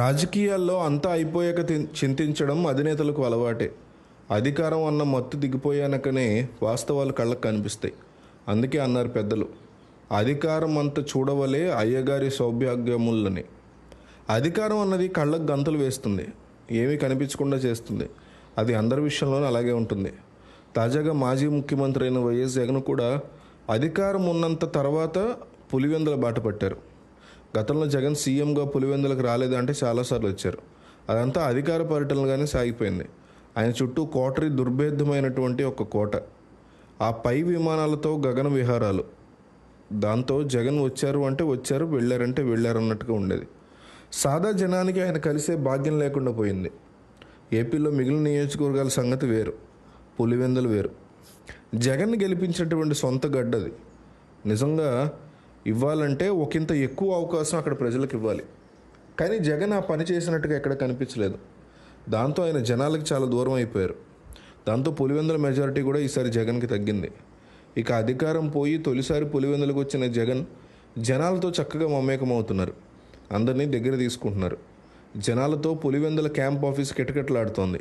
రాజకీయాల్లో అంతా అయిపోయాక చింతించడం అధినేతలకు అలవాటే. అధికారం అన్న మత్తు దిగిపోయానకనే వాస్తవాలు కళ్ళకు కనిపిస్తాయి. అందుకే అన్నారు పెద్దలు అధికారం అంత చూడవలే అయ్యగారి సౌభాగ్యములని అధికారం అన్నది కళ్ళకు గంతులు వేస్తుంది ఏమీ కనిపించకుండా చేస్తుంది. అది అందరి విషయంలోనూ అలాగే ఉంటుంది. తాజాగా మాజీ ముఖ్యమంత్రి అయిన వైఎస్ జగన్ కూడా అధికారం ఉన్నంత తర్వాత పులివెందుల బాట పట్టారు. గతంలో జగన్ సీఎంగా పులివెందులకు రాలేదంటే చాలాసార్లు వచ్చారు. అదంతా అధికార పర్యటనగానే సాగిపోయింది. ఆయన చుట్టూ కోటరి దుర్భేద్యమైనటువంటి ఒక కోట. ఆ పై విమానాలతో గగన విహారాలు. దాంతో జగన్ వచ్చారు అంటే వచ్చారు వెళ్ళారంటే వెళ్ళారు అన్నట్టుగా ఉండేది. సాదా జనానికి ఆయన కలిసే భాగ్యం లేకుండా పోయింది. ఏపీలో మిగిలిన నియోజకవర్గాల సంగతి వేరు. పులివెందులు వేరు. జగన్ గెలిపించినటువంటి సొంత గడ్డది. నిజంగా ఇవ్వాలంటే ఒకంత ఎక్కువ అవకాశం అక్కడ ప్రజలకు ఇవ్వాలి. కానీ జగన్ ఆ పని చేసినట్టుగా ఎక్కడ కనిపించలేదు. దాంతో ఆయన జనాలకు చాలా దూరం అయిపోయారు. దాంతో పులివెందుల మెజారిటీ కూడా ఈసారి జగన్కి తగ్గింది. ఇక అధికారం పోయి తొలిసారి పులివెందులకు వచ్చిన జగన్ జనాలతో చక్కగా మమేకమవుతున్నారు. అందరినీ దగ్గర తీసుకుంటున్నారు. జనాలతో పులివెందుల క్యాంప్ ఆఫీస్ కిటకిటలాడుతోంది.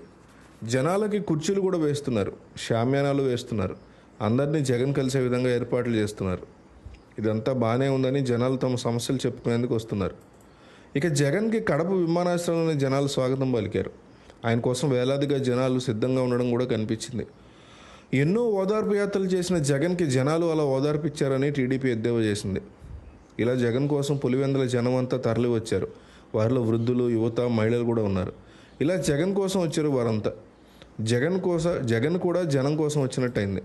జనాలకి కుర్చీలు కూడా వేస్తున్నారు. షామ్యానాలు వేస్తున్నారు. అందరినీ జగన్ కలిసే విధంగా ఏర్పాట్లు చేస్తున్నారు. ఇదంతా బాగానే ఉందని జనాలు తమ సమస్యలు చెప్పుకునేందుకు వస్తున్నారు. ఇక జగన్కి కడప విమానాశ్రయంలోని జనాలు స్వాగతం పలికారు. ఆయన కోసం వేలాదిగా జనాలు సిద్ధంగా ఉండడం కూడా కనిపించింది. ఎన్నో ఓదార్పు యాత్రలు చేసిన జగన్కి జనాలు అలా ఓదార్పు ఇచ్చారని టీడీపీ ఎద్దేవా చేసింది. ఇలా జగన్ కోసం పులివెందుల జనం అంతా తరలి వచ్చారు. వారిలో వృద్ధులు యువత మహిళలు కూడా ఉన్నారు. ఇలా జగన్ కోసం వచ్చారు వారంతా. జగన్ కోసం జగన్ కూడా జనం కోసం వచ్చినట్టయింది.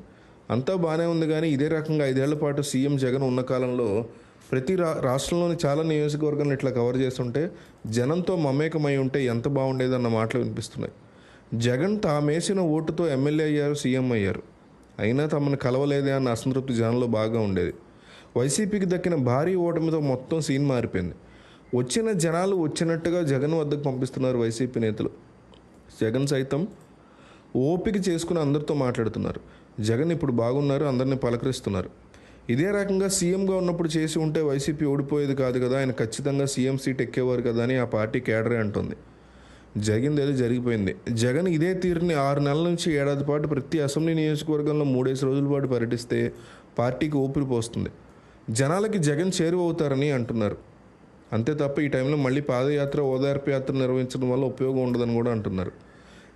అంతా బాగానే ఉంది కానీ ఇదే రకంగా ఐదేళ్ళ పాటు సీఎం జగన్ ఉన్న కాలంలో ప్రతి రా రాష్ట్రంలోని చాలా నియోజకవర్గాలను ఇట్లా కవర్ చేస్తుంటే జనంతో మమేకమై ఉంటే ఎంత బాగుండేదన్న మాటలు వినిపిస్తున్నాయి. జగన్ తామేసిన ఓటుతో ఎమ్మెల్యే అయ్యారు సీఎం అయ్యారు. అయినా తమను కలవలేదే అన్న అసంతృప్తి జనంలో బాగా ఉండేది. వైసీపీకి దక్కిన భారీ ఓటమితో మొత్తం సీన్ మారిపోయింది. వచ్చిన జనాలు వచ్చినట్టుగా జగన్ వద్దకు పంపిస్తున్నారు వైసీపీ నేతలు. జగన్ సైతం ఓపిక చేసుకుని అందరితో మాట్లాడుతున్నారు. జగన్ ఇప్పుడు బాగున్నారు అందరినీ పలకరిస్తున్నారు. ఇదే రకంగా సీఎంగా ఉన్నప్పుడు చేసి ఉంటే వైసీపీ ఓడిపోయేది కాదు కదా ఆయన ఖచ్చితంగా సీఎం సీట్ ఎక్కేవారు కదా అని ఆ పార్టీ కేడరే అంటుంది. జరిగింది ఏదో జరిగిపోయింది. జగన్ ఇదే తీరుని ఆరు నెలల నుంచి ఏడాది పాటు ప్రతి అసెంబ్లీ నియోజకవర్గంలో మూడేసి రోజుల పాటు పర్యటిస్తే పార్టీకి ఊపిరి పోస్తుంది. జనాలకి జగన్ చేరువవుతారని అంటున్నారు. అంతే తప్ప ఈ టైంలో మళ్ళీ పాదయాత్ర ఓదార్పు యాత్ర నిర్వహించడం వల్ల ఉపయోగం ఉండదని కూడా అంటున్నారు.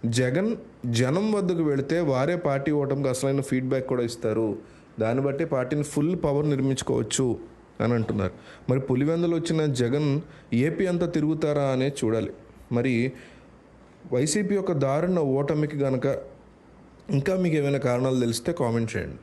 జగన్ జనం వద్దకు వెళితే వారే పార్టీ ఓటమికి అసలైన ఫీడ్బ్యాక్ కూడా ఇస్తారు. దాన్ని బట్టి పార్టీని ఫుల్ పవర్ నిర్మించుకోవచ్చు అని అంటున్నారు. మరి పులివెందులు వచ్చిన జగన్ ఏపీ అంతా తిరుగుతారా అనే చూడాలి. మరి వైసీపీ యొక్క దారుణ ఓటమికి గనక ఇంకా మీకు ఏమైనా కారణాలు తెలిస్తే కామెంట్ చేయండి.